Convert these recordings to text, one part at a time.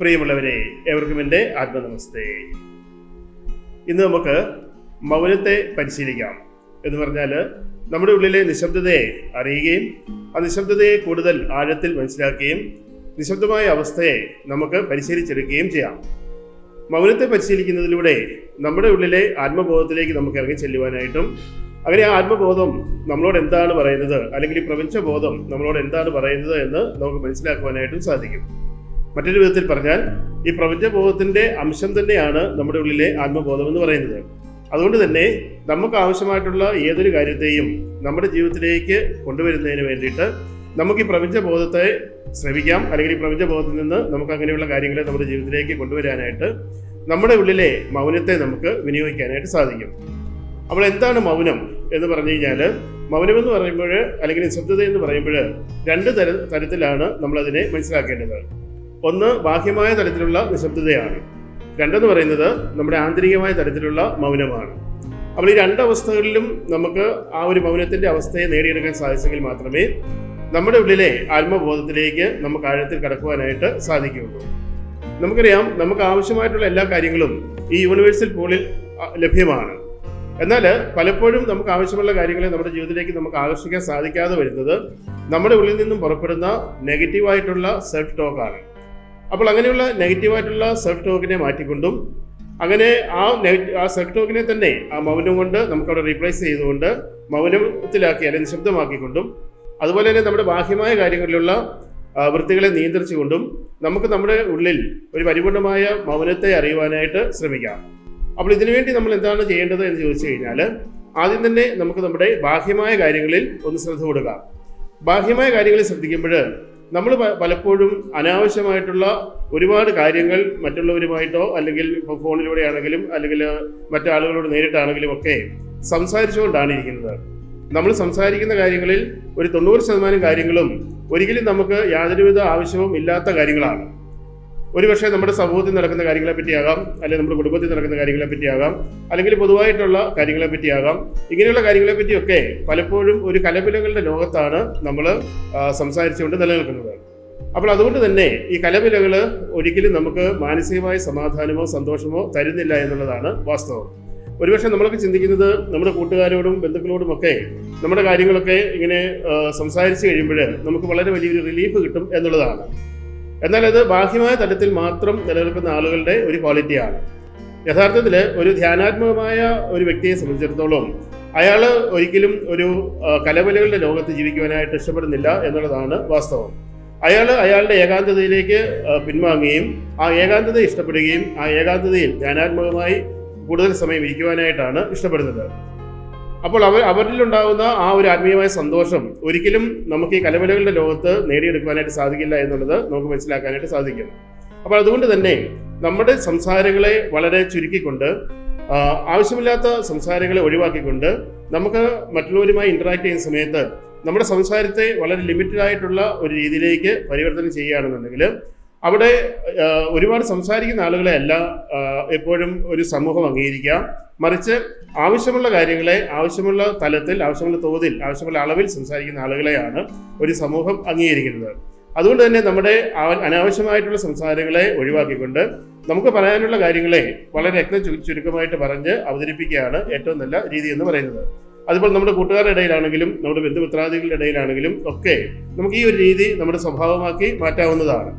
പ്രിയമുള്ളവരെ ഏവർക്കും എന്റെ ആത്മനമസ്തേ. ഇന്ന് നമുക്ക് മൗനത്തെ പരിശീലിക്കാം. എന്ന് പറഞ്ഞാൽ നമ്മുടെ ഉള്ളിലെ നിശബ്ദതയെ അറിയുകയും ആ നിശബ്ദതയെ കൂടുതൽ ആഴത്തിൽ മനസ്സിലാക്കുകയും നിശബ്ദമായ അവസ്ഥയെ നമുക്ക് പരിശീലിച്ചെടുക്കുകയും ചെയ്യാം. മൗനത്തെ പരിശീലിക്കുന്നതിലൂടെ നമ്മുടെ ഉള്ളിലെ ആത്മബോധത്തിലേക്ക് നമുക്ക് ഇറങ്ങി ചെല്ലുവാനായിട്ടും അങ്ങനെ ആ ആത്മബോധം നമ്മളോട് എന്താണ് പറയുന്നത് അല്ലെങ്കിൽ ഈ പ്രപഞ്ചബോധം നമ്മളോട് എന്താണ് പറയുന്നത് എന്ന് നമുക്ക് മനസ്സിലാക്കുവാനായിട്ടും സാധിക്കും. മറ്റൊരു വിധത്തിൽ പറഞ്ഞാൽ ഈ പ്രപഞ്ചബോധത്തിന്റെ അംശം തന്നെയാണ് നമ്മുടെ ഉള്ളിലെ ആത്മബോധം എന്ന് പറയുന്നത്. അതുകൊണ്ട് തന്നെ നമുക്ക് ആവശ്യമായിട്ടുള്ള ഏതൊരു കാര്യത്തെയും നമ്മുടെ ജീവിതത്തിലേക്ക് കൊണ്ടുവരുന്നതിന് വേണ്ടിയിട്ട് നമുക്ക് ഈ പ്രപഞ്ചബോധത്തെ ശ്രമിക്കാം അല്ലെങ്കിൽ ഈ പ്രപഞ്ചബോധത്തിൽ നിന്ന് നമുക്ക് അങ്ങനെയുള്ള കാര്യങ്ങളെ നമ്മുടെ ജീവിതത്തിലേക്ക് കൊണ്ടുവരാനായിട്ട് നമ്മുടെ ഉള്ളിലെ മൗനത്തെ നമുക്ക് വിനിയോഗിക്കാനായിട്ട് സാധിക്കും. അപ്പോൾ എന്താണ് മൗനം എന്ന് പറഞ്ഞു കഴിഞ്ഞാൽ മൗനം എന്ന് പറയുമ്പോൾ അല്ലെങ്കിൽ നിശബ്ദത എന്ന് പറയുമ്പോൾ രണ്ട് തര തരത്തിലാണ് നമ്മളതിനെ മനസ്സിലാക്കേണ്ടത്. ഒന്ന് ബാഹ്യമായ തലത്തിലുള്ള നിശബ്ദതയാണ്. രണ്ടെന്ന് പറയുന്നത് നമ്മുടെ ആന്തരികമായ തരത്തിലുള്ള മൗനമാണ്. അപ്പോൾ ഈ രണ്ടവസ്ഥകളിലും നമുക്ക് ആ ഒരു മൗനത്തിന്റെ അവസ്ഥയെ നേടിയെടുക്കാൻ സാധിച്ചെങ്കിൽ മാത്രമേ നമ്മുടെ ഉള്ളിലെ ആത്മബോധത്തിലേക്ക് നമുക്ക് ആഴത്തിൽ കടക്കുവാനായിട്ട് സാധിക്കുകയുള്ളൂ. നമുക്കറിയാം നമുക്ക് ആവശ്യമായിട്ടുള്ള എല്ലാ കാര്യങ്ങളും ഈ യൂണിവേഴ്സൽ പൂളിൽ ലഭ്യമാണ്. എന്നാൽ പലപ്പോഴും നമുക്ക് ആവശ്യമുള്ള കാര്യങ്ങളെ നമ്മുടെ ജീവിതത്തിലേക്ക് നമുക്ക് ആകർഷിക്കാൻ സാധിക്കാതെ വരുന്നത് നമ്മുടെ ഉള്ളിൽ നിന്നും പുറപ്പെടുന്ന നെഗറ്റീവായിട്ടുള്ള സെൽഫ് ടോക്കാണ് അപ്പോൾ അങ്ങനെയുള്ള നെഗറ്റീവായിട്ടുള്ള സെൽഫ് ടോക്കിനെ മാറ്റിക്കൊണ്ടും അങ്ങനെ ആ ആ സെൽഫ് ടോക്കിനെ തന്നെ ആ മൗനം കൊണ്ട് നമുക്കവിടെ റീപ്ലേസ് ചെയ്തുകൊണ്ട് മൗനത്തിലാക്കി അല്ലെങ്കിൽ നിശബ്ദമാക്കിക്കൊണ്ടും അതുപോലെ തന്നെ നമ്മുടെ ബാഹ്യമായ കാര്യങ്ങളിലുള്ള വൃത്തികളെ നിയന്ത്രിച്ചുകൊണ്ടും നമുക്ക് നമ്മുടെ ഉള്ളിൽ ഒരു പരിപൂർണമായ മൗനത്തെ അറിയുവാനായിട്ട് ശ്രമിക്കാം. അപ്പോൾ ഇതിനുവേണ്ടി നമ്മൾ എന്താണ് ചെയ്യേണ്ടത് എന്ന് ചോദിച്ചു കഴിഞ്ഞാൽ ആദ്യം തന്നെ നമുക്ക് നമ്മുടെ ബാഹ്യമായ കാര്യങ്ങളിൽ ഒന്ന് ശ്രദ്ധ കൊടുക്കാം. ബാഹ്യമായ കാര്യങ്ങളിൽ ശ്രദ്ധിക്കുമ്പോൾ നമ്മൾ പലപ്പോഴും അനാവശ്യമായിട്ടുള്ള ഒരുപാട് കാര്യങ്ങൾ മറ്റുള്ളവരുമായിട്ടോ അല്ലെങ്കിൽ ഫോണിലൂടെയാണെങ്കിലും അല്ലെങ്കിൽ മറ്റാളുകളോട് നേരിട്ടാണെങ്കിലും ഒക്കെ സംസാരിച്ചുകൊണ്ടാണ് ഇരിക്കുന്നത് നമ്മൾ സംസാരിക്കുന്ന കാര്യങ്ങളിൽ ഒരു തൊണ്ണൂറ് ശതമാനം കാര്യങ്ങളും ഒരിക്കലും നമുക്ക് യാതൊരുവിധ ആവശ്യവും ഇല്ലാത്ത കാര്യങ്ങളാണ്. ഒരുപക്ഷെ നമ്മുടെ സമൂഹത്തിൽ നടക്കുന്ന കാര്യങ്ങളെ പറ്റിയാകാം അല്ലെങ്കിൽ നമ്മുടെ കുടുംബത്തിൽ നടക്കുന്ന കാര്യങ്ങളെ പറ്റിയാകാം അല്ലെങ്കിൽ പൊതുവായിട്ടുള്ള കാര്യങ്ങളെ പറ്റിയാകാം. ഇങ്ങനെയുള്ള കാര്യങ്ങളെ പറ്റിയൊക്കെ പലപ്പോഴും ഒരു കലപിലകളുടെ ലോകത്താണ് നമ്മൾ സംസാരിച്ചുകൊണ്ട് നിലനിൽക്കുന്നത്. അപ്പോൾ അതുകൊണ്ട് തന്നെ ഈ കലപിലകൾ ഒരിക്കലും നമുക്ക് മാനസികമായ സമാധാനമോ സന്തോഷമോ തരുന്നില്ല എന്നുള്ളതാണ് വാസ്തവം. ഒരുപക്ഷെ നമ്മളൊക്കെ ചിന്തിക്കുന്നത് നമ്മുടെ കൂട്ടുകാരോടും ബന്ധുക്കളോടും ഒക്കെ നമ്മുടെ കാര്യങ്ങളൊക്കെ ഇങ്ങനെ സംസാരിച്ച് കഴിയുമ്പോൾ നമുക്ക് വളരെ വലിയൊരു റിലീഫ് കിട്ടും എന്നുള്ളതാണ്. എന്നാൽ അത് ബാഹ്യമായ തലത്തിൽ മാത്രം നിലനിൽക്കുന്ന ആളുകളുടെ ഒരു ക്വാളിറ്റിയാണ് യഥാർത്ഥത്തിൽ ഒരു ധ്യാനാത്മകമായ ഒരു വ്യക്തിയെ സംബന്ധിച്ചിടത്തോളം അയാൾ ഒരിക്കലും ഒരു കലവലകളുടെ ലോകത്ത് ജീവിക്കുവാനായിട്ട് ഇഷ്ടപ്പെടുന്നില്ല എന്നുള്ളതാണ് വാസ്തവം. അയാൾ അയാളുടെ ഏകാന്തതയിലേക്ക് പിൻവാങ്ങുകയും ആ ഏകാന്തത ഇഷ്ടപ്പെടുകയും ആ ഏകാന്തതയിൽ ധ്യാനാത്മകമായി കൂടുതൽ സമയം ഇരിക്കുവാനായിട്ടാണ് ഇഷ്ടപ്പെടുന്നത്. അപ്പോൾ അവർ അവരിലുണ്ടാകുന്ന ആ ഒരു ആത്മീയമായ സന്തോഷം ഒരിക്കലും നമുക്ക് ഈ കലവലകളുടെ ലോകത്ത് നേടിയെടുക്കുവാനായിട്ട് സാധിക്കില്ല എന്നുള്ളത് നമുക്ക് മനസ്സിലാക്കാനായിട്ട് സാധിക്കും. അപ്പോൾ അതുകൊണ്ട് തന്നെ നമ്മുടെ സംസാരങ്ങളെ വളരെ ചുരുക്കിക്കൊണ്ട് ആവശ്യമില്ലാത്ത സംസാരങ്ങളെ ഒഴിവാക്കിക്കൊണ്ട് നമുക്ക് മറ്റുള്ളവരുമായി ഇന്ററാക്ട് ചെയ്യുന്ന സമയത്ത് നമ്മുടെ സംസാരത്തെ വളരെ ലിമിറ്റഡ് ആയിട്ടുള്ള ഒരു രീതിയിലേക്ക് പരിവർത്തനം ചെയ്യുകയാണെന്നുണ്ടെങ്കിൽ അവിടെ ഒരുപാട് സംസാരിക്കുന്ന ആളുകളെ അല്ല എപ്പോഴും ഒരു സമൂഹം അംഗീകരിക്കുക മറിച്ച് ആവശ്യമുള്ള കാര്യങ്ങളെ ആവശ്യമുള്ള തലത്തിൽ ആവശ്യമുള്ള തോതിൽ ആവശ്യമുള്ള അളവിൽ സംസാരിക്കുന്ന ആളുകളെയാണ് ഒരു സമൂഹം അംഗീകരിക്കുന്നത്. അതുകൊണ്ട് തന്നെ നമ്മുടെ അനാവശ്യമായിട്ടുള്ള സംസാരങ്ങളെ ഒഴിവാക്കിക്കൊണ്ട് നമുക്ക് പറയാനുള്ള കാര്യങ്ങളെ വളരെ രത്ന ചുരുക്കമായിട്ട് പറഞ്ഞ് അവതരിപ്പിക്കുകയാണ് ഏറ്റവും നല്ല രീതി എന്ന് പറയുന്നത്. അതുപോലെ നമ്മുടെ കൂട്ടുകാരുടെ ഇടയിലാണെങ്കിലും നമ്മുടെ ബന്ധുമിത്രാദികളുടെ ഇടയിലാണെങ്കിലും ഒക്കെ നമുക്ക് ഈ ഒരു രീതി നമ്മുടെ സ്വഭാവമാക്കി മാറ്റാവുന്നതാണ്.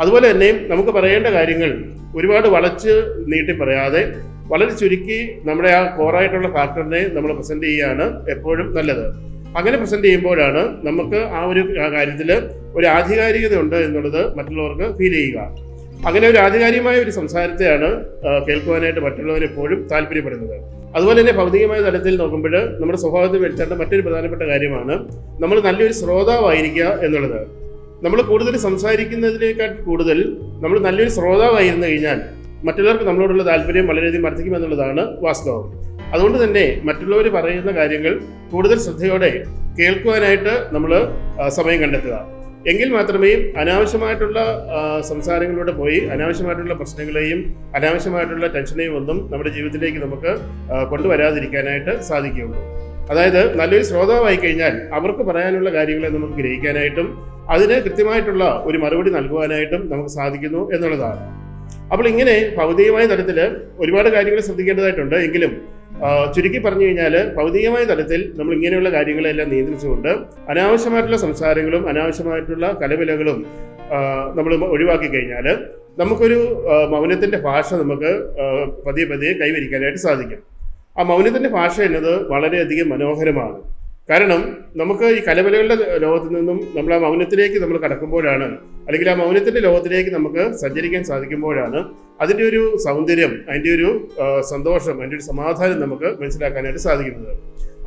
അതുപോലെ തന്നെ നമുക്ക് പറയേണ്ട കാര്യങ്ങൾ ഒരുപാട് വളച്ച് നീട്ടി പറയാതെ വളരെ ചുരുക്കി നമ്മുടെ ആ കോറായിട്ടുള്ള ഫാക്ടറിനെ നമ്മൾ പ്രസന്റ് ചെയ്യുകയാണ് എപ്പോഴും നല്ലത്. അങ്ങനെ പ്രസന്റ് ചെയ്യുമ്പോഴാണ് നമുക്ക് ആ ഒരു കാര്യത്തിൽ ഒരു ആധികാരികത ഉണ്ട് എന്നുള്ളത് മറ്റുള്ളവർക്ക് ഫീൽ ചെയ്യുക. അങ്ങനെ ഒരു ആധികാരികമായ ഒരു സംസാരത്തെയാണ് കേൾക്കുവാനായിട്ട് മറ്റുള്ളവർ എപ്പോഴും താല്പര്യപ്പെടുന്നത്. അതുപോലെ തന്നെ ഭൗതികമായ തലത്തിൽ നോക്കുമ്പോൾ നമ്മുടെ സ്വഭാവത്തിൽ വെച്ചേണ്ട മറ്റൊരു പ്രധാനപ്പെട്ട കാര്യമാണ് നമ്മൾ നല്ലൊരു ശ്രോതാവായിരിക്കുക എന്നുള്ളത്. നമ്മൾ കൂടുതൽ സംസാരിക്കുന്നതിനേക്കാൾ കൂടുതൽ നമ്മൾ നല്ലൊരു ശ്രോതാവായിരുന്നു കഴിഞ്ഞാൽ മറ്റുള്ളവർക്ക് നമ്മളോടുള്ള താല്പര്യം വളരെയധികം വർദ്ധിക്കുമെന്നുള്ളതാണ് വാസ്തവം. അതുകൊണ്ട് തന്നെ മറ്റുള്ളവർ പറയുന്ന കാര്യങ്ങൾ കൂടുതൽ ശ്രദ്ധയോടെ കേൾക്കുവാനായിട്ട് നമ്മൾ സമയം കണ്ടെത്തുക. എങ്കിൽ മാത്രമേ അനാവശ്യമായിട്ടുള്ള സംസാരങ്ങളിലൂടെ പോയി അനാവശ്യമായിട്ടുള്ള പ്രശ്നങ്ങളെയും അനാവശ്യമായിട്ടുള്ള ടെൻഷനെയും ഒന്നും നമ്മുടെ ജീവിതത്തിലേക്ക് നമുക്ക് കൊണ്ടുവരാതിരിക്കാനായിട്ട് സാധിക്കുകയുള്ളൂ. അതായത് നല്ലൊരു ശ്രോതാവായി കഴിഞ്ഞാൽ അവർക്ക് പറയാനുള്ള കാര്യങ്ങളെ നമുക്ക് ഗ്രഹിക്കാനായിട്ടും അതിന് കൃത്യമായിട്ടുള്ള ഒരു മറുപടി നൽകുവാനായിട്ടും നമുക്ക് സാധിക്കുന്നു എന്നുള്ളതാണ്. അപ്പോൾ ഇങ്ങനെ ഭൗതികമായ തലത്തിൽ ഒരുപാട് കാര്യങ്ങൾ ശ്രദ്ധിക്കേണ്ടതായിട്ടുണ്ട്. എങ്കിലും ചുരുക്കി പറഞ്ഞു കഴിഞ്ഞാൽ ഭൗതികമായ തലത്തിൽ നമ്മൾ ഇങ്ങനെയുള്ള കാര്യങ്ങളെല്ലാം നിയന്ത്രിച്ചുകൊണ്ട് അനാവശ്യമായിട്ടുള്ള സംസാരങ്ങളും അനാവശ്യമായിട്ടുള്ള കലവിലകളും നമ്മൾ ഒഴിവാക്കി കഴിഞ്ഞാൽ നമുക്കൊരു മൗനത്തിന്റെ ഭാഷ നമുക്ക് പതിയെ പതിയെ കൈവരിക്കാനായിട്ട് സാധിക്കും. ആ മൗനത്തിന്റെ ഭാഷ എന്നത് വളരെയധികം മനോഹരമാണ്. കാരണം നമുക്ക് ഈ കലവലകളുടെ ലോകത്ത് നിന്നും നമ്മൾ ആ മൗനത്തിലേക്ക് നമ്മൾ കടക്കുമ്പോഴാണ് അല്ലെങ്കിൽ ആ മൗനത്തിന്റെ ലോകത്തിലേക്ക് നമുക്ക് സഞ്ചരിക്കാൻ സാധിക്കുമ്പോഴാണ് അതിന്റെ ഒരു സൗന്ദര്യം അതിന്റെ ഒരു സന്തോഷം അതിന്റെ ഒരു സമാധാനം നമുക്ക് മനസ്സിലാക്കാനായിട്ട് സാധിക്കുന്നത്.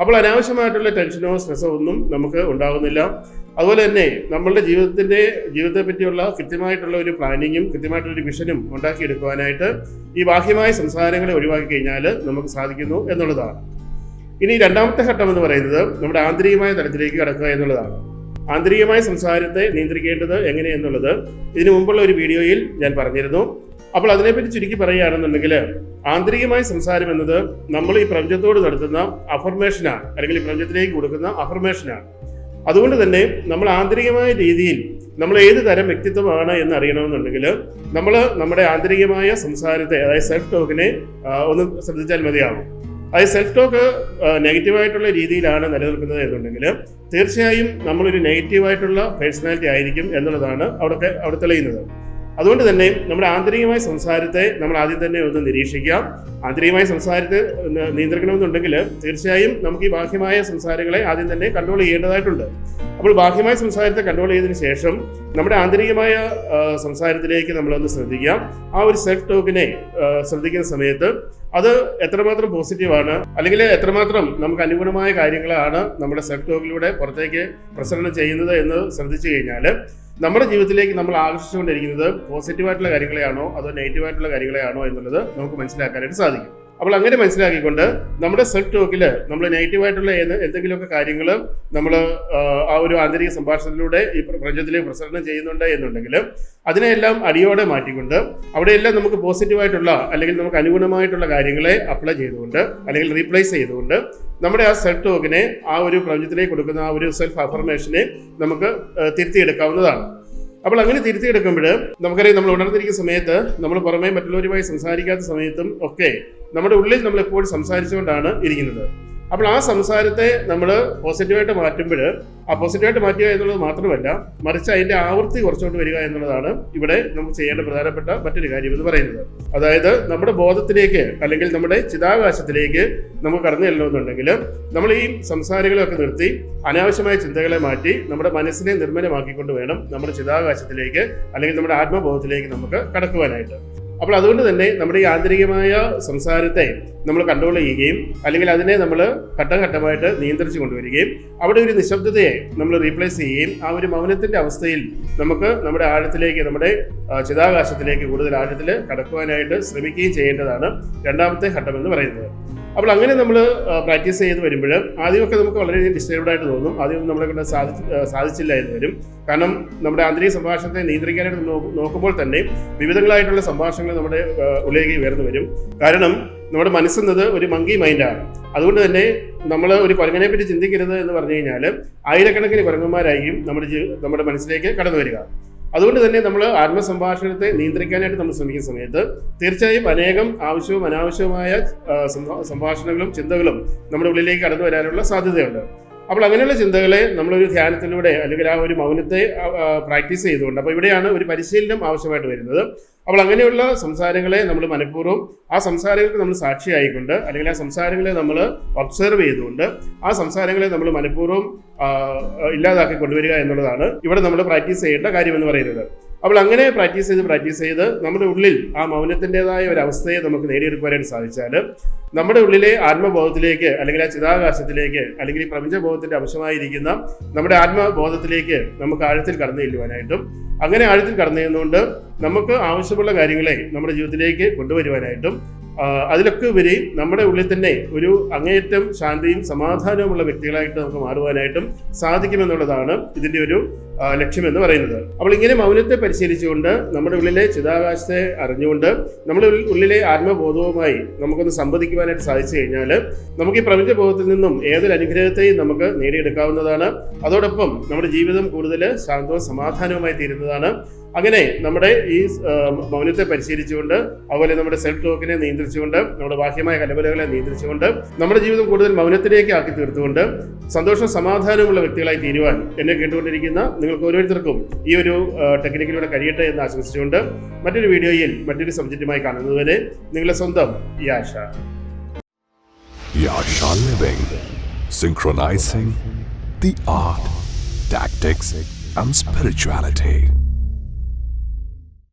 അപ്പോൾ അനാവശ്യമായിട്ടുള്ള ടെൻഷനോ സ്ട്രെസ്സോ ഒന്നും നമുക്ക് ഉണ്ടാകുന്നില്ല. അതുപോലെ തന്നെ നമ്മളുടെ ജീവിതത്തിന്റെ ജീവിതത്തെ പറ്റിയുള്ള കൃത്യമായിട്ടുള്ള ഒരു പ്ലാനിങ്ങും കൃത്യമായിട്ടുള്ള ഒരു മിഷനും ഉണ്ടാക്കിയെടുക്കുവാനായിട്ട് ഈ ബാഹ്യമായ സംസാരങ്ങളെ ഒഴിവാക്കി കഴിഞ്ഞാൽ നമുക്ക് സാധിക്കുന്നു എന്നുള്ളതാണ്. ഇനി രണ്ടാമത്തെ ഘട്ടം എന്ന് പറയുന്നത് നമ്മുടെ ആന്തരികമായ തലത്തിലേക്ക് കടക്കുക എന്നുള്ളതാണ്. ആന്തരികമായ സംസാരത്തെ നിയന്ത്രിക്കേണ്ടത് എങ്ങനെയെന്നുള്ളത് ഇതിനു മുമ്പുള്ള ഒരു വീഡിയോയിൽ ഞാൻ പറഞ്ഞിരുന്നു. അപ്പോൾ അതിനെപ്പറ്റി ചുരുക്കി പറയുകയാണെന്നുണ്ടെങ്കിൽ ആന്തരികമായ സംസാരം എന്നത് നമ്മൾ ഈ പ്രപഞ്ചത്തോട് നടത്തുന്ന അഫർമേഷനാണ് അല്ലെങ്കിൽ ഈ പ്രപഞ്ചത്തിലേക്ക് കൊടുക്കുന്ന അഫർമേഷനാണ് അതുകൊണ്ട് തന്നെ നമ്മൾ ആന്തരികമായ രീതിയിൽ നമ്മൾ ഏത് തരം വ്യക്തിത്വമാണ് എന്ന് അറിയണമെന്നുണ്ടെങ്കിൽ നമ്മൾ നമ്മുടെ ആന്തരികമായ സംസാരത്തെ അതായത് സെൽഫ് ടോക്കിനെ ഒന്ന് ശ്രദ്ധിച്ചാൽ മതിയാവും. അതായത് സെൽഫ് ടോക്ക് നെഗറ്റീവായിട്ടുള്ള രീതിയിലാണ് നിലനിൽക്കുന്നത് എന്നുണ്ടെങ്കിൽ തീർച്ചയായും നമ്മളൊരു നെഗറ്റീവായിട്ടുള്ള പേഴ്സണാലിറ്റി ആയിരിക്കും എന്നുള്ളതാണ് അവിടെ അവിടെ തെളിയുന്നത് അതുകൊണ്ട് തന്നെ നമ്മുടെ ആന്തരികമായ സംസാരത്തെ നമ്മൾ ആദ്യം തന്നെ ഒന്ന് നിരീക്ഷിക്കാം ആന്തരികമായ സംസാരത്തെ നിയന്ത്രിക്കണമെന്നുണ്ടെങ്കിൽ തീർച്ചയായും നമുക്ക് ഈ ബാഹ്യമായ സംസാരങ്ങളെ ആദ്യം തന്നെ കൺട്രോൾ ചെയ്യേണ്ടതായിട്ടുണ്ട്. അപ്പോൾ ബാഹ്യമായ സംസാരത്തെ കൺട്രോൾ ചെയ്തതിനു ശേഷം നമ്മുടെ ആന്തരികമായ സംസാരത്തിലേക്ക് നമ്മളൊന്ന് ശ്രദ്ധിക്കാം ആ ഒരു സെൽഫ് ടോക്കിനെ ശ്രദ്ധിക്കുന്ന സമയത്ത് അത് എത്രമാത്രം പോസിറ്റീവാണ് അല്ലെങ്കിൽ എത്രമാത്രം നമുക്ക് അനുകൂലമായ കാര്യങ്ങളാണ് നമ്മുടെ സെൽഫ് ടോക്കിലൂടെ പുറത്തേക്ക് പ്രസരണം ചെയ്യുന്നത് എന്ന് ശ്രദ്ധിച്ചു കഴിഞ്ഞാൽ നമ്മുടെ ജീവിതത്തിലേക്ക് നമ്മൾ ആകർഷിച്ചുകൊണ്ടിരിക്കുന്നത് പോസിറ്റീവായിട്ടുള്ള കാര്യങ്ങളെയാണോ അതോ നെഗറ്റീവായിട്ടുള്ള കാര്യങ്ങളെയാണോ എന്നുള്ളത് നമുക്ക് മനസ്സിലാക്കാനായിട്ട് സാധിക്കും. അപ്പോൾ അങ്ങനെ മനസ്സിലാക്കിക്കൊണ്ട് നമ്മുടെ സെൽഫ് ടോക്കിൽ നമ്മൾ നെഗറ്റീവായിട്ടുള്ള ഏത് എന്തെങ്കിലുമൊക്കെ കാര്യങ്ങൾ നമ്മൾ ആ ഒരു ആന്തരിക സംഭാഷണത്തിലൂടെ ഈ പ്രപഞ്ചത്തിൽ പ്രസരണം ചെയ്യുന്നുണ്ട് എന്നുണ്ടെങ്കിൽ അതിനെയെല്ലാം അടിയോടെ മാറ്റിക്കൊണ്ട് അവിടെയെല്ലാം നമുക്ക് പോസിറ്റീവായിട്ടുള്ള അല്ലെങ്കിൽ നമുക്ക് അനുഗുണമായിട്ടുള്ള കാര്യങ്ങളെ അപ്ലൈ ചെയ്തുകൊണ്ട് അല്ലെങ്കിൽ റീപ്ലേസ് ചെയ്തുകൊണ്ട് നമ്മുടെ ആ സെൽഫ് ടോക്കിനെ ആ ഒരു പ്രപഞ്ചത്തിലേക്ക് കൊടുക്കുന്ന ആ ഒരു സെൽഫ് അഫർമേഷനെ നമുക്ക് തിരുത്തിയെടുക്കാവുന്നതാണ്. അപ്പോൾ അങ്ങനെ തിരുത്തിയെടുക്കുമ്പോൾ നമുക്കറിയാം നമ്മൾ ഉണർന്നിരിക്കുന്ന സമയത്ത് നമ്മൾ പുറമേ മറ്റുള്ളവരുമായി സംസാരിക്കാത്ത സമയത്തും ഒക്കെ നമ്മുടെ ഉള്ളിൽ നമ്മൾ എപ്പോഴും സംസാരിച്ചുകൊണ്ടാണ് ഇരിക്കുന്നത്. അപ്പോൾ ആ സംസാരത്തെ നമ്മൾ പോസിറ്റീവായിട്ട് മാറ്റുമ്പോൾ ആ പോസിറ്റീവായിട്ട് മാറ്റുക എന്നുള്ളത് മാത്രമല്ല മറിച്ച് അതിന്റെ ആവൃത്തി കുറച്ചുകൊണ്ട് വരിക എന്നുള്ളതാണ് ഇവിടെ നമുക്ക് ചെയ്യേണ്ട പ്രധാനപ്പെട്ട മറ്റൊരു കാര്യം എന്ന് പറയുന്നത്. അതായത് നമ്മുടെ ബോധത്തിലേക്ക് അല്ലെങ്കിൽ നമ്മുടെ ചിതാകാശത്തിലേക്ക് നമുക്ക് കടന്നു ചെല്ലണമെന്നുണ്ടെങ്കിൽ നമ്മൾ ഈ സംസാരങ്ങളൊക്കെ നിർത്തി അനാവശ്യമായ ചിന്തകളെ മാറ്റി നമ്മുടെ മനസ്സിനെ നിർമ്മലമാക്കിക്കൊണ്ട് വേണം നമ്മുടെ ചിതാകാശത്തിലേക്ക് അല്ലെങ്കിൽ നമ്മുടെ ആത്മബോധത്തിലേക്ക് നമുക്ക് കടക്കുവാനായിട്ട്. അപ്പോൾ അതുകൊണ്ട് തന്നെ നമ്മുടെ ഈ ആന്തരികമായ സംസാരത്തെ നമ്മൾ കൺട്രോൾ ചെയ്യുകയും അല്ലെങ്കിൽ അതിനെ നമ്മൾ ഘട്ടഘട്ടമായിട്ട് നിയന്ത്രിച്ചു കൊണ്ടുവരികയും അവിടെ ഒരു നിശബ്ദതയെ നമ്മൾ റീപ്ലേസ് ചെയ്യുകയും ആ ഒരു മൗനത്തിന്റെ അവസ്ഥയിൽ നമുക്ക് നമ്മുടെ ആഴത്തിലേക്ക് നമ്മുടെ ചിതാകാശത്തിലേക്ക് കൂടുതൽ ആഴത്തിൽ കടക്കുവാനായിട്ട് ശ്രമിക്കുകയും ചെയ്യേണ്ടതാണ് രണ്ടാമത്തെ ഘട്ടമെന്ന് പറയുന്നത്. അപ്പോൾ അങ്ങനെ നമ്മൾ പ്രാക്ടീസ് ചെയ്ത് വരുമ്പോൾ ആദ്യമൊക്കെ നമുക്ക് വളരെയധികം ഡിസ്റ്റർബ്ഡ് ആയിട്ട് തോന്നും. ആദ്യം നമ്മളെ കൊണ്ട് സാധിച്ച് സാധിച്ചില്ല എന്ന് വരും. കാരണം നമ്മുടെ ആന്തരിക സംഭാഷണത്തെ നിയന്ത്രിക്കാനായിട്ട് നോക്കുമ്പോൾ തന്നെ വിവിധങ്ങളായിട്ടുള്ള സംഭാഷണങ്ങൾ നമ്മുടെ ഉള്ളിലേക്ക് ഉയർന്നു വരും. കാരണം നമ്മുടെ മനസ്സെന്നത് ഒരു മങ്കി മൈൻഡാണ് അതുകൊണ്ട് തന്നെ നമ്മൾ ഒരു കുരങ്ങനെ പറ്റി ചിന്തിക്കരുത് എന്ന് പറഞ്ഞു കഴിഞ്ഞാൽ ആയിരക്കണക്കിന് കുരങ്ങന്മാരായിരിക്കും നമ്മുടെ നമ്മുടെ മനസ്സിലേക്ക് കടന്നു വരിക. അതുകൊണ്ട് തന്നെ നമ്മൾ ആത്മസംഭാഷണത്തെ നിയന്ത്രിക്കാനായിട്ട് നമ്മൾ ശ്രമിക്കുന്ന സമയത്ത് തീർച്ചയായും അനേകം ആവശ്യവും അനാവശ്യവുമായ സംഭാഷണങ്ങളും ചിന്തകളും നമ്മുടെ ഉള്ളിലേക്ക് കടന്നു വരാനുള്ള സാധ്യതയുണ്ട്. അപ്പോൾ അങ്ങനെയുള്ള ചിന്തകളെ നമ്മളൊരു ധ്യാനത്തിലൂടെ അല്ലെങ്കിൽ ആ ഒരു മൗനത്തെ പ്രാക്ടീസ് ചെയ്തുകൊണ്ട് അപ്പോൾ ഇവിടെയാണ് ഒരു പരിശീലനം ആവശ്യമായിട്ട് വരുന്നത്. അപ്പോൾ അങ്ങനെയുള്ള സംസാരങ്ങളെ നമ്മൾ മനഃപൂർവം ആ സംസാരങ്ങൾക്ക് നമ്മൾ സാക്ഷിയായിക്കൊണ്ട് അല്ലെങ്കിൽ ആ സംസാരങ്ങളെ നമ്മൾ ഒബ്സർവ് ചെയ്തുകൊണ്ട് ആ സംസാരങ്ങളെ നമ്മൾ മനഃപൂർവം ഇല്ലാതാക്കി കൊണ്ടുവരിക എന്നുള്ളതാണ് ഇവിടെ നമ്മൾ പ്രാക്ടീസ് ചെയ്യേണ്ട കാര്യം എന്ന് പറയുന്നത്. അപ്പോൾ അങ്ങനെ പ്രാക്ടീസ് ചെയ്ത് പ്രാക്ടീസ് ചെയ്ത് നമ്മുടെ ഉള്ളിൽ ആ മൗനത്തിന്റെതായ ഒരു അവസ്ഥയെ നമുക്ക് നേടിയെടുക്കുവാനായിട്ട് സാധിച്ചാൽ നമ്മുടെ ഉള്ളിലെ ആത്മബോധത്തിലേക്ക് അല്ലെങ്കിൽ ആ ചിതാകാശത്തിലേക്ക് അല്ലെങ്കിൽ ഈ പ്രപഞ്ചബോധത്തിന്റെ അംശമായിരിക്കുന്ന നമ്മുടെ ആത്മബോധത്തിലേക്ക് നമുക്ക് ആഴത്തിൽ കടന്നു ചെല്ലുവാനായിട്ടും അങ്ങനെ ആഴത്തിൽ കടന്നു ചെന്നുകൊണ്ട് നമുക്ക് ആവശ്യമുള്ള കാര്യങ്ങളെ നമ്മുടെ ജീവിതത്തിലേക്ക് കൊണ്ടുവരുവാനായിട്ടും അതിലൊക്കെ ഉപരി നമ്മുടെ ഉള്ളിൽ തന്നെ ഒരു അങ്ങേയറ്റം ശാന്തിയും സമാധാനവുമുള്ള വ്യക്തികളായിട്ട് നമുക്ക് മാറുവാനായിട്ടും സാധിക്കുമെന്നുള്ളതാണ് ഇതിന്റെ ഒരു ലക്ഷ്യമെന്ന് പറയുന്നത്. അപ്പോൾ ഇങ്ങനെ മൗനത്തെ പരിശീലിച്ചുകൊണ്ട് നമ്മുടെ ഉള്ളിലെ ചിതാകാശത്തെ അറിഞ്ഞുകൊണ്ട് നമ്മുടെ ഉള്ളിലെ ആത്മബോധവുമായി നമുക്കൊന്ന് സംവദിക്കുവാനായിട്ട് സാധിച്ചു കഴിഞ്ഞാൽ നമുക്ക് ഈ പ്രപഞ്ചബോധത്തിൽ നിന്നും ഏതൊരു അനുഗ്രഹത്തെയും നമുക്ക് നേടിയെടുക്കാവുന്നതാണ്. അതോടൊപ്പം നമ്മുടെ ജീവിതം കൂടുതൽ ശാന്തവും സമാധാനവുമായി തീരുന്നതാണ്. അങ്ങനെ നമ്മുടെ ഈ മൗനത്തെ പരിശീലിച്ചുകൊണ്ട് അതുപോലെ നമ്മുടെ സെൽഫ് ടോക്കിനെ നിയന്ത്രിച്ചുകൊണ്ട് നമ്മുടെ ബാഹ്യമായ കലബലകളെ നിയന്ത്രിച്ചുകൊണ്ട് നമ്മുടെ ജീവിതം കൂടുതൽ മൗനത്തിലേക്ക് ആക്കി തീർത്തുകൊണ്ട് സന്തോഷം സമാധാനമുള്ള വ്യക്തികളായി തീരുവാൻ എന്നെ കേട്ടുകൊണ്ടിരിക്കുന്ന നിങ്ങൾക്ക് ഓരോരുത്തർക്കും ഈ ഒരു ടെക്നിക്കിലൂടെ കഴിയട്ടെ എന്ന് ആശംസിച്ചുകൊണ്ട് മറ്റൊരു വീഡിയോയിൽ മറ്റൊരു സബ്ജക്റ്റുമായി കാണുന്നതുവരെ നിങ്ങളെ സ്വന്തം Yasha Yasha living synchronizing the art, tactics, and spirituality.